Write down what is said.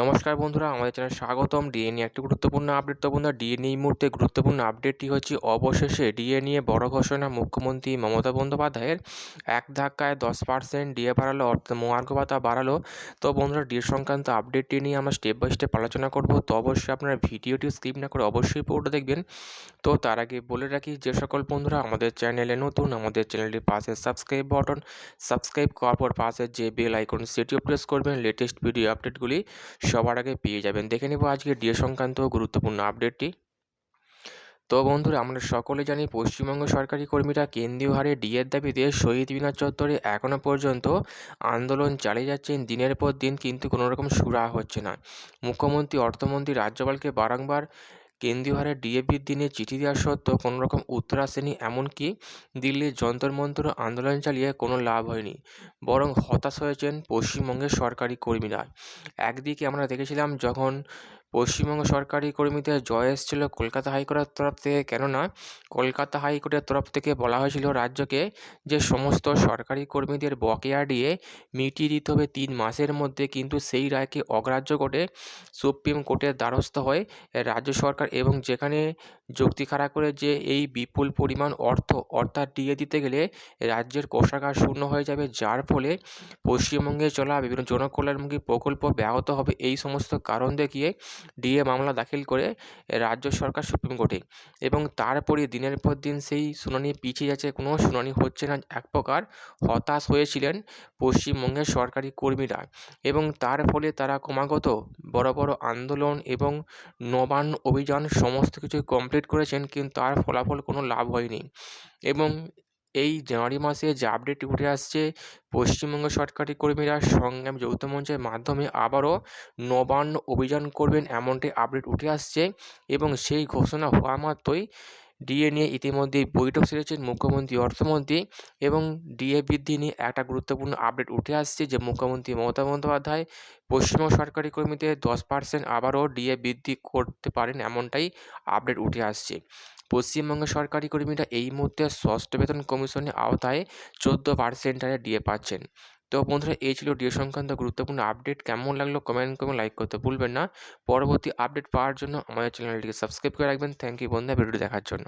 নমস্কার বন্ধুরা, আমাদের চ্যানেল স্বাগতম। ডিএ নিয়ে একটি গুরুত্বপূর্ণ আপডেট তো বন্ধুরা ডিএ নিয়ে মুহূর্তে গুরুত্বপূর্ণ আপডেটটি হচ্ছে, অবশেষে ডিএ নিয়ে বড় ঘোষণা মুখ্যমন্ত্রী মমতা বন্দ্যোপাধ্যায়ের। এক ধাক্কায় দশ পার্সেন্ট ডিএ বাড়ালো, অর্থাৎ মহার্ঘ ভাতা বাড়ালো। তো বন্ধুরা ডিএ সংক্রান্ত আপডেটটি নিয়ে আমরা স্টেপ বাই স্টেপ আলোচনা করব। তো অবশ্যই আপনারা ভিডিওটি স্কিপ না করে অবশ্যই পুরোটা দেখবেন। তো তার আগে বলে রাখি, যে সকল বন্ধুরা, আমাদের চ্যানেলে নতুন, আমাদের চ্যানেলটির পাশে সাবস্ক্রাইব বাটন সাবস্ক্রাইব করার পর পাশে যে বেল আইকন সেটিও প্রেস করবেন লেটেস্ট ভিডিও আপডেটগুলি সবার আগে পেয়ে যাবেন। দেখে নেব আজকে ডিএ সংক্রান্ত গুরুত্বপূর্ণ আপডেটটি তো বন্ধুরা, আমরা সকলে জানি পশ্চিমবঙ্গ সরকারি কর্মীরা কেন্দ্রীয় হারে ডিএর দাবিতে শহীদ মিনার চত্বরে এখনও পর্যন্ত আন্দোলন চালিয়ে যাচ্ছেন। দিনের পর দিন কিন্তু কোনো রকম সুরা হচ্ছে না। মুখ্যমন্ত্রী, অর্থমন্ত্রী রাজ্যপালকে বারংবার কেন্দ্রীয় হারে ডিএপির দিনে চিঠি দেওয়া সত্ত্বেও কোনো রকম উত্তর আসেনি, এমনকি দিল্লির যন্তর মন্তর আন্দোলন চালিয়ে কোনো লাভ হয়নি, বরং হতাশ হয়েছেন পশ্চিমবঙ্গের সরকারি কর্মীরা। একদিকে আমরা দেখেছিলাম যখন পশ্চিমবঙ্গ সরকারি কর্মীদের জয় এসেছিল কলকাতা হাইকোর্টের তরফ থেকে। কেননা, কলকাতা হাইকোর্টের তরফ থেকে বলা হয়েছিল রাজ্যকে যে সমস্ত সরকারি কর্মীদের বকেয়া দিয়ে মিটিয়ে দিতে হবে তিন মাসের মধ্যে, কিন্তু সেই রায়কে অগ্রাহ্য করে সুপ্রিম কোর্টের দ্বারস্থ হয় রাজ্য সরকার এবং যেখানে যুক্তি খাড়া করে যে এই বিপুল পরিমাণ অর্থ অর্থাৎ দিয়ে দিতে গেলে রাজ্যের কোষাগার শূন্য হয়ে যাবে, যার ফলে পশ্চিমবঙ্গে চলা বিভিন্ন জনকল্যাণমুখী প্রকল্প ব্যাহত হবে। এই সমস্ত কারণ দেখিয়ে ডিএ মামলা দাখিল করে রাজ্য সরকার সুপ্রিম কোর্টে। এবং তারপরে দিনের পর দিন সেই শুনানি পিছিয়ে যাচ্ছে, কোনো শুনানি হচ্ছে না। এক প্রকার হতাশ হয়েছিলেন পশ্চিমবঙ্গের সরকারি কর্মীরা এবং তার ফলে তারা ক্রমাগত বড় বড় আন্দোলন এবং নবান্ন অভিযান সমস্ত কিছু কমপ্লিট করেছেন, কিন্তু তার ফলাফল কোনো লাভ হয়নি। এবং এই জানুয়ারি মাসে যে আপডেটটি উঠে আসছে, পশ্চিমবঙ্গ সরকারি কর্মীরা সংগ্রাম যৌথ মঞ্চের মাধ্যমে আবারও নবান্ন অভিযান করবেন এমনটি আপডেট উঠে আসছে এবং সেই ঘোষণা হওয়া মাত্রই ডিএ নিয়ে ইতিমধ্যেই বৈঠক সেরেছেন মুখ্যমন্ত্রী, অর্থমন্ত্রী এবং ডিএ বৃদ্ধি নিয়ে একটা গুরুত্বপূর্ণ আপডেট উঠে আসছে যে মুখ্যমন্ত্রী মমতা বন্দ্যোপাধ্যায় পশ্চিমবঙ্গ সরকারি কর্মীদের দশ পার্সেন্ট আবারও ডিএ বৃদ্ধি করতে পারেন এমনটাই আপডেট উঠে আসছে। পশ্চিমবঙ্গ সরকারি কর্মীরা এই মুহূর্তে ষষ্ঠ বেতন কমিশনের আওতায় চোদ্দ পার্সেন্ট হারে ডিএ পাচ্ছেন। তো বন্ধুরা, এই ছিল ডিএ সংক্রান্ত গুরুত্বপূর্ণ আপডেট। কেমন লাগল কমেন্ট করে লাইক করতে ভুলবেন না। পরবর্তী আপডেট পাওয়ার জন্য আমাদের চ্যানেলটিকে সাবস্ক্রাইব করে রাখবেন। থ্যাংক ইউ বন্ধুরা, ভিডিওটি দেখার জন্য।